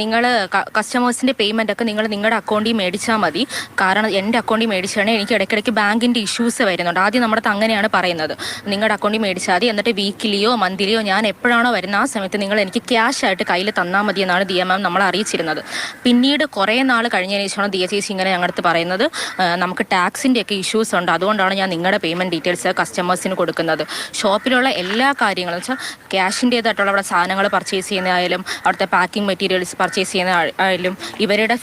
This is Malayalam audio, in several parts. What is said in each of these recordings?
നിങ്ങൾ കസ്റ്റമേഴ്സിന്റെ പേയ്മെന്റ് ഒക്കെ നിങ്ങൾ നിങ്ങളുടെ അക്കൗണ്ടിൽ മേടിച്ചാൽ മതി. കാരണം എന്റെ അക്കൗണ്ടിൽ മേടിച്ചാണ് എനിക്ക് ഇടയ്ക്കിടയ്ക്ക് ബാങ്കിന്റെ ഇഷ്യൂസ് വരുന്നുണ്ട്. ആദ്യം നമ്മുടെ അങ്ങനെയാണ് പറയുന്നത്. നിങ്ങളുടെ അക്കൗണ്ടിൽ മേടിച്ചാൽ മതി. എന്നിട്ട് വീക്കിലിയോ മന്ത്ലിയോ ഞാൻ എപ്പോഴാണോ വരുന്ന ആ സമയത്ത് നിങ്ങൾ എനിക്ക് ക്യാഷ് ആയിട്ട് കയ്യിൽ തന്നാൽ മതി എന്നാണ് എം എം നമ്മളെ അറിയിച്ചിരുന്നത്. പിന്നീട് കുറേ നാൾ കഴിഞ്ഞതിന് ശേഷമാണ് ദിയ ചേച്ചി ഇങ്ങനെ ഞങ്ങളുടെ അടുത്ത് പറയുന്നത് നമുക്ക് ടാക്സിന്റെ ഒക്കെ ഇഷ്യൂസ് ഉണ്ട്. അതുകൊണ്ടാണ് ഞാൻ നിങ്ങളുടെ പേയ്മെന്റ് ഡീറ്റെയിൽസ് കസ്റ്റമേഴ്സിന് കൊടുക്കുന്നത്. ഷോപ്പിലുള്ള എല്ലാ കാര്യങ്ങളും വെച്ചാൽ ക്യാഷിന്റേതായിട്ടുള്ള അവിടെ സാധനങ്ങൾ പർച്ചേസ് ചെയ്യുന്നതായാലും അവിടുത്തെ പാക്കിംഗ് മെറ്റീരിയൽസ് പർച്ചേസ് ചെയ്യുന്ന ആയാലും ഇവരുടെ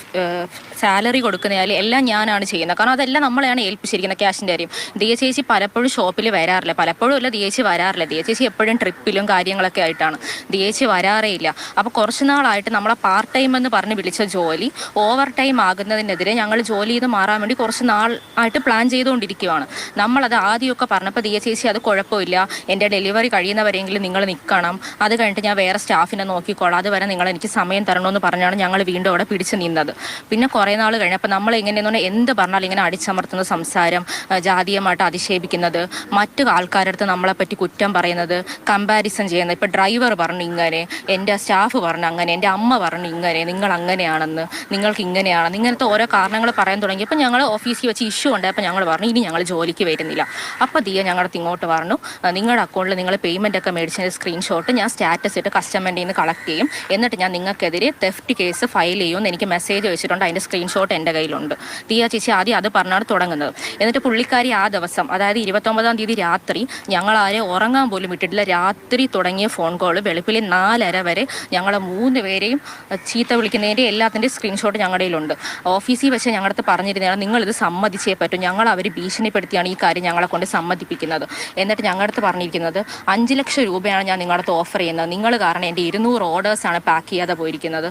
സാലറി കൊടുക്കുന്നതായാലും എല്ലാം ഞാനാണ് ചെയ്യുന്നത്. കാരണം അതെല്ലാം നമ്മളെയാണ് ഏൽപ്പിച്ചിരിക്കുന്നത് ക്യാഷിന്റെ കാര്യം. ദിയ ചേച്ചി പലപ്പോഴും ഷോപ്പിൽ വരാറില്ല. പലപ്പോഴും അല്ല ദിയ ചേച്ചി വരാറില്ല. ദിയ ചേച്ചി എപ്പോഴും ട്രിപ്പിലും കാര്യങ്ങളൊക്കെ ആയിട്ടാണ്. ദിയ ചേച്ചി വരാറേ ഇല്ല. അപ്പോൾ കുറച്ച് നാളായിട്ട് നമ്മളെ പാർട്ട് ടൈം എന്ന് പറഞ്ഞ് വിളിച്ച ജോലി ഓവർ ടൈം ആകുന്നതിനെതിരെ ഞങ്ങൾ ജോലി ചെയ്ത് മാറാൻ വേണ്ടി കുറച്ച് നാളായിട്ട് പ്ലാൻ ചെയ്തുകൊണ്ടിരിക്കുകയാണ് നമ്മളത് ആദ്യമൊക്കെ പറഞ്ഞപ്പോൾ ദിയ ചേച്ചി അത് കുഴപ്പമില്ല. എന്റെ ഡെലിവറി കഴിയുന്നവരെങ്കിലും നിങ്ങൾ നിൽക്കണം. അത് കഴിഞ്ഞിട്ട് ഞാൻ വേറെ സ്റ്റാഫിനെ നോക്കിക്കോളാം. അതുവരെ നിങ്ങൾ എനിക്ക് സമയം തരണമെന്ന് പറഞ്ഞാണ് ഞങ്ങൾ വീണ്ടും അവിടെ പിടിച്ചു നിന്നത്. പിന്നെ കുറേ നാൾ കഴിഞ്ഞപ്പോൾ നമ്മൾ എങ്ങനെയെന്ന് പറഞ്ഞാൽ എന്ത് പറഞ്ഞാലും ഇങ്ങനെ അടിച്ചമർത്തുന്ന സംസാരം ജാതീയമായിട്ട് അധിക്ഷേപിക്കുന്നത് മറ്റു ആൾക്കാരടുത്ത് നമ്മളെ പറ്റി കുറ്റം പറയുന്നത് കമ്പാരിസൺ ചെയ്യുന്നത്. ഇപ്പോൾ ഡ്രൈവർ പറഞ്ഞു ഇങ്ങനെ എന്റെ സ്റ്റാഫ് പറഞ്ഞു അങ്ങനെ എന്റെ അമ്മ പറഞ്ഞു ഇങ്ങനെ നിങ്ങൾ അങ്ങനെയാണെന്ന് നിങ്ങൾക്ക് ഇങ്ങനെയാണെന്ന് ഇങ്ങനത്തെ ഓരോ കാരണങ്ങൾ പറയാൻ തുടങ്ങിയപ്പോൾ ഞങ്ങൾ ഓഫീസിൽ വെച്ച് ഇഷ്യൂ ഉണ്ടായപ്പോൾ ഞങ്ങൾ പറഞ്ഞു ഇനി ഞങ്ങൾ ജോലിക്ക് വരുന്നില്ല. അപ്പോൾ ദിയ ഞങ്ങളുടെ ഇങ്ങോട്ട് പറഞ്ഞു നിങ്ങളുടെ അക്കൗണ്ടിൽ നിങ്ങൾ പേയ്മെന്റ് ഒക്കെ മേടിച്ചതിന്റെ സ്ക്രീൻഷോട്ട് ഞാൻ സ്റ്റാറ്റസ് ഇട്ട് കസ്റ്റമറിന്റെ നിന്ന് കളക്ട് ചെയ്യും. എന്നിട്ട് ഞാൻ നിങ്ങൾക്കെതിരെ തെഫ്റ്റ് കേസ് ഫയൽ ചെയ്യുമെന്ന് എനിക്ക് മെസ്സേജ് വെച്ചിട്ടുണ്ട്. അതിന്റെ സ്ക്രീൻഷോട്ട് എന്റെ കയ്യിലുണ്ട്. ദിയ ചേച്ചി ആദ്യം അത് പറഞ്ഞാണ് തുടങ്ങുന്നത്. എന്നിട്ട് പുള്ളിക്കാരി ആ ദിവസം അതായത് ഇരുപത്തൊമ്പതാം തീയതി രാത്രി ഞങ്ങൾ ആരെ ഉറങ്ങാൻ പോലും വിട്ടിട്ടില്ല. രാത്രി തുടങ്ങിയ ഫോൺ കോൾ വെളുപ്പിലെ നാലര വരെ ഞങ്ങളെ മൂന്ന് പേരെയും ചീത്ത വിളിക്കുന്നതിന്റെ എല്ലാത്തിന്റെയും സ്ക്രീൻഷോട്ട് ഞങ്ങളുടെ കയ്യിലുണ്ട്. ഓഫീസിൽ വെച്ച് ഞങ്ങളുടെ അടുത്ത് പറഞ്ഞിരുന്നതാണ് നിങ്ങളിത് സമ്മതിച്ചേ പറ്റും. ഞങ്ങൾ അവർ ഭീഷണിപ്പെടുത്തിയാണ് ഈ കാര്യം ഞങ്ങളെ കൊണ്ട് സമ്മതിപ്പിക്കുന്നത്. എന്നിട്ട് ഞങ്ങളുടെ അടുത്ത് പറഞ്ഞിരിക്കുന്നത് അഞ്ച് ലക്ഷം രൂപയാണ് ഞാൻ നിങ്ങളുടെ അടുത്ത് ഓഫർ ചെയ്യുന്നത്. നിങ്ങൾ കാരണം എന്റെ ഇരുന്നൂറ് ഓർഡേഴ്സാണ് പാക്ക് ചെയ്യാതെ പോയിരിക്കുന്നത്.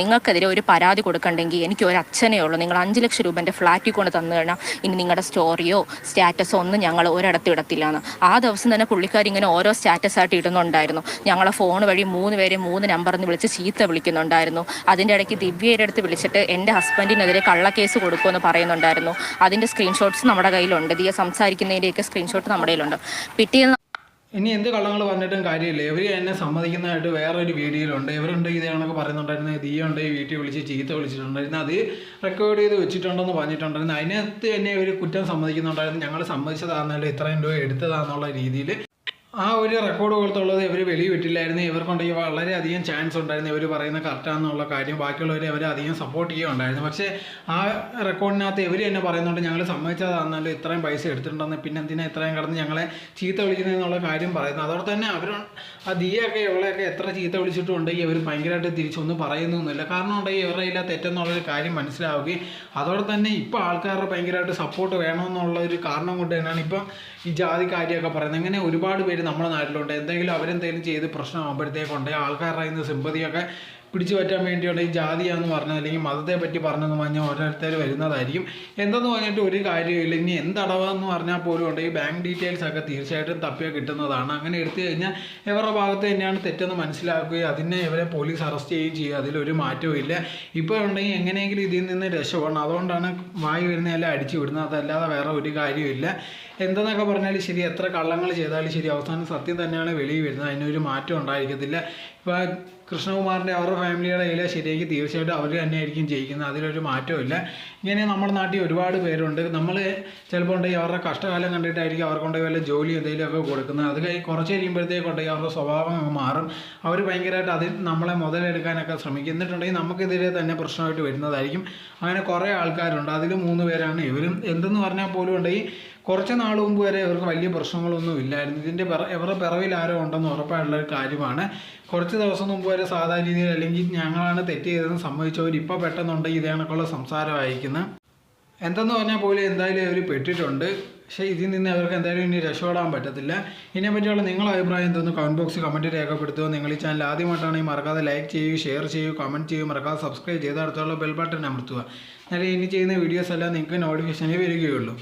നിങ്ങൾക്കെതിരെ ഒരു പരാതി കൊടുക്കണ്ടെങ്കിൽ എനിക്ക് ഒരു അച്ഛനേ ഉള്ളൂ. നിങ്ങൾ അഞ്ച് ലക്ഷം രൂപ എന്റെ ഫ്ലാറ്റിൽ കൊണ്ട് തന്നു കഴിഞ്ഞാൽ ഇനി നിങ്ങളുടെ സ്റ്റോറിയോ സ്റ്റാറ്റസോ ഒന്നും ഞങ്ങൾ ഒരിടത്ത് ഇടത്തില്ലാന്ന്. ആ ദിവസം തന്നെ പുള്ളിക്കാർ ഇങ്ങനെ ഓരോ സ്റ്റാറ്റസ് ആയിട്ട് ഇടുന്നുണ്ടായിരുന്നു. ഞങ്ങളെ ഫോൺ വഴി മൂന്ന് പേരെ മൂന്ന് നമ്പറിൽ വിളിച്ച് ചീത്ത വിളിക്കുന്നുണ്ടായിരുന്നു. അതിന്റെ ഇടയ്ക്ക് ദിവ്യയുടെ അടുത്ത് വിളിച്ചിട്ട് എന്റെ ഹസ്ബൻഡിനെതിരെ കള്ളക്കേസ് കൊടുക്കുമെന്ന് പറയുന്നുണ്ടായിരുന്നു. അതിന്റെ സ്ക്രീൻഷോട്ട്സ് നമ്മുടെ കയ്യിലുണ്ട്. ദിയ സംസാരിക്കുന്നതിന്റെയൊക്കെ സ്ക്രീൻഷോട്ട് നമ്മുടെ കയ്യിലുണ്ട്. പിറ്റേന്ന് ഇനി എന്ത് കള്ളങ്ങൾ പറഞ്ഞിട്ടും കാര്യമില്ല. ഇവർ എന്നെ സമ്മതിക്കുന്നതായിട്ട് വേറൊരു വീഡിയോയിലുണ്ട്. ഇവരുണ്ട് ഇതാണൊക്കെ കണക്ക് പറയുന്നുണ്ടായിരുന്നു. ഉണ്ട് ഈ വീട്ടിൽ വിളിച്ച് ചീത്ത വിളിച്ചിട്ടുണ്ടായിരുന്നു. അത് റെക്കോർഡ് ചെയ്ത് വെച്ചിട്ടുണ്ടെന്ന് പറഞ്ഞിട്ടുണ്ടായിരുന്നു. അതിനകത്ത് തന്നെ ഇവർ കുറ്റം സമ്മതിക്കുന്നുണ്ടായിരുന്നു. ഞങ്ങൾ സമ്മതിച്ചതാണെന്നല്ല ഇത്രയും രൂപ എടുത്തതാണെന്നുള്ള രീതിയിൽ ആ ഒരു റെക്കോർഡ് പോലത്തുള്ളത് ഇവർ വെളിവിട്ടില്ലായിരുന്നു ഇവർക്കുണ്ടെങ്കിൽ വളരെയധികം ചാൻസ് ഉണ്ടായിരുന്നു. ഇവർ പറയുന്ന കറക്റ്റാണെന്നുള്ള കാര്യം ബാക്കിയുള്ളവരെ അവർ അധികം സപ്പോർട്ട് ചെയ്യുന്നുണ്ടായിരുന്നു പക്ഷേ ആ റെക്കോർഡിനകത്ത് ഇവർ തന്നെ പറയുന്നുണ്ട് ഞങ്ങൾ സമ്മതിച്ചതാണെന്നല്ലോ ഇത്രയും പൈസ എടുത്തിട്ടുണ്ടെന്ന്. പിന്നെ എന്തിനാ ഇത്രയും കടന്ന് ഞങ്ങളെ ചീത്ത വിളിക്കുന്നതെന്നുള്ള കാര്യം പറയുന്നത് അതോടെ തന്നെ അവർ ആ ദിയൊക്കെ ഇവളെയൊക്കെ എത്ര ചീത്ത വിളിച്ചിട്ടുണ്ടെങ്കിൽ ഇവർ ഭയങ്കരമായിട്ട് തിരിച്ചൊന്നും പറയുന്നൊന്നുമില്ല കാരണം ഉണ്ടെങ്കിൽ ഇവരുടെ ഇല്ല തെറ്റെന്നുള്ളൊരു കാര്യം മനസ്സിലാവുകയും അതോടെ തന്നെ ഇപ്പോൾ ആൾക്കാരുടെ ഭയങ്കരമായിട്ട് സപ്പോർട്ട് വേണമെന്നുള്ള ഒരു കാരണം കൊണ്ട് തന്നെയാണ് ഇപ്പം ഈ ജാതി കാര്യമൊക്കെ പറയുന്നത്. അങ്ങനെ ഒരുപാട് പേര് നമ്മുടെ നാട്ടിലുണ്ട്. എന്തെങ്കിലും അവരെന്തെങ്കിലും ചെയ്ത് പ്രശ്നമാകുമ്പോഴത്തേക്കുണ്ടെങ്കിൽ ആൾക്കാരുടെ കയ്യിൽ നിന്ന് സിമ്പതിയൊക്കെ പിടിച്ചു പറ്റാൻ വേണ്ടിയുള്ള ഈ ജാതിയാന്ന് പറഞ്ഞ അല്ലെങ്കിൽ മതത്തെ പറ്റി പറഞ്ഞെന്ന് പറഞ്ഞാൽ ഓരോരുത്തർ വരുന്നതായിരിക്കും. എന്തെന്ന് പറഞ്ഞിട്ട് ഒരു കാര്യമില്ല ഇനി എന്തടവെന്ന് പറഞ്ഞാൽ പോലും ഉണ്ട്. ഈ ബാങ്ക് ഡീറ്റെയിൽസ് ഒക്കെ തീർച്ചയായിട്ടും തപ്പിയാൽ കിട്ടുന്നതാണ്. അങ്ങനെ എടുത്തു കഴിഞ്ഞാൽ ഇവരുടെ ഭാഗത്ത് തന്നെയാണ് തെറ്റെന്ന് മനസ്സിലാക്കുകയും അതിനെ ഇവരെ പോലീസ് അറസ്റ്റ് ചെയ്യുകയും ചെയ്യുക. അതിലൊരു മാറ്റവും ഇല്ല. ഇപ്പോൾ ഉണ്ടെങ്കിൽ എങ്ങനെയെങ്കിലും ഇതിൽ നിന്ന് രക്ഷപ്പെടണം. അതുകൊണ്ടാണ് വായി വരുന്നതെല്ലാം അടിച്ചു വിടുന്നത്. അതല്ലാതെ വേറെ ഒരു കാര്യമില്ല എന്തെന്നൊക്കെ പറഞ്ഞാലും ശരി എത്ര കള്ളങ്ങൾ ചെയ്താലും ശരി അവസാനം സത്യം തന്നെയാണ് വെളിയിൽ വരുന്നത്. അതിനൊരു മാറ്റം ഉണ്ടായിരിക്കത്തില്ല. ഇപ്പോൾ കൃഷ്ണകുമാറിന്റെ അവരുടെ ഫാമിലിയുടെ കയ്യിലെ ശരിയാക്കി തീർച്ചയായിട്ടും അവർ തന്നെയായിരിക്കും ജയിക്കുന്നത്. അതിലൊരു മാറ്റമില്ല ഇങ്ങനെ നമ്മുടെ നാട്ടിൽ ഒരുപാട് പേരുണ്ട്. നമ്മൾ ചിലപ്പോൾ ഉണ്ടെങ്കിൽ അവരുടെ കഷ്ടകാലം കണ്ടിട്ടായിരിക്കും അവർക്കുണ്ടെങ്കിൽ വല്ല ജോലി എന്തെങ്കിലുമൊക്കെ കൊടുക്കുന്നത്. അത് കഴിഞ്ഞ് കുറച്ച് കഴിയുമ്പോഴത്തേക്കുണ്ടെങ്കിൽ അവരുടെ സ്വഭാവം മാറും. അവർ ഭയങ്കരമായിട്ട് അതിൽ നമ്മളെ മുതലെടുക്കാനൊക്കെ ശ്രമിക്കും. എന്നിട്ടുണ്ടെങ്കിൽ നമുക്കെതിരെ തന്നെ പ്രശ്നമായിട്ട് വരുന്നതായിരിക്കും. അങ്ങനെ കുറേ ആൾക്കാരുണ്ട്. അതിൽ മൂന്ന് പേരാണ് ഇവരും. എന്തെന്ന് പറഞ്ഞാൽ പോലും ഉണ്ടെങ്കിൽ കുറച്ച് നാൾ മുമ്പ് വരെ ഇവർക്ക് വലിയ പ്രശ്നങ്ങളൊന്നും ഇല്ലായിരുന്നു. ഇതിന്റെ ഇവരുടെ പിറവിൽ ആരോ ഉണ്ടെന്ന് ഉറപ്പായിട്ടുള്ള ഒരു കാര്യമാണ്. കുറച്ച് ദിവസം മുമ്പ് വരെ സാധാരണ രീതിയിൽ അല്ലെങ്കിൽ ഞങ്ങളാണ് തെറ്റ് ചെയ്തതെന്ന് സമ്മതിച്ചവർ ഇപ്പോൾ പെട്ടെന്നുണ്ടെങ്കിൽ ഇതേ സംസാരം സംസാരമായിരിക്കുന്നത് എന്തെന്ന് പറഞ്ഞാൽ പോലും എന്തായാലും അവർ പെട്ടിട്ടുണ്ട്. പക്ഷേ ഇതിൽ നിന്ന് അവർക്ക് എന്തായാലും ഇനി രക്ഷപ്പെടാൻ പറ്റത്തില്ല. ഇതിനെ പറ്റിയുള്ള നിങ്ങളുടെ അഭിപ്രായം എന്തെന്ന് കമന്റ് ബോക്സിൽ കമന്റ് രേഖപ്പെടുത്തുക. നിങ്ങൾ ഈ ചാനൽ ആദ്യമായിട്ടാണെങ്കിൽ മറക്കാതെ ലൈക്ക് ചെയ്യൂ ഷെയർ ചെയ്യൂ കമന്റ് ചെയ്യൂ മറക്കാതെ സബ്സ്ക്രൈബ് ചെയ്ത് അടുത്തുള്ള ബെൽ ബട്ടൺ അമർത്തുക. എന്നാലേ ഇനി ചെയ്യുന്ന വീഡിയോസ് എല്ലാം നിങ്ങൾക്ക് നോട്ടിഫിക്കേഷനിൽ വരികയുള്ളൂ.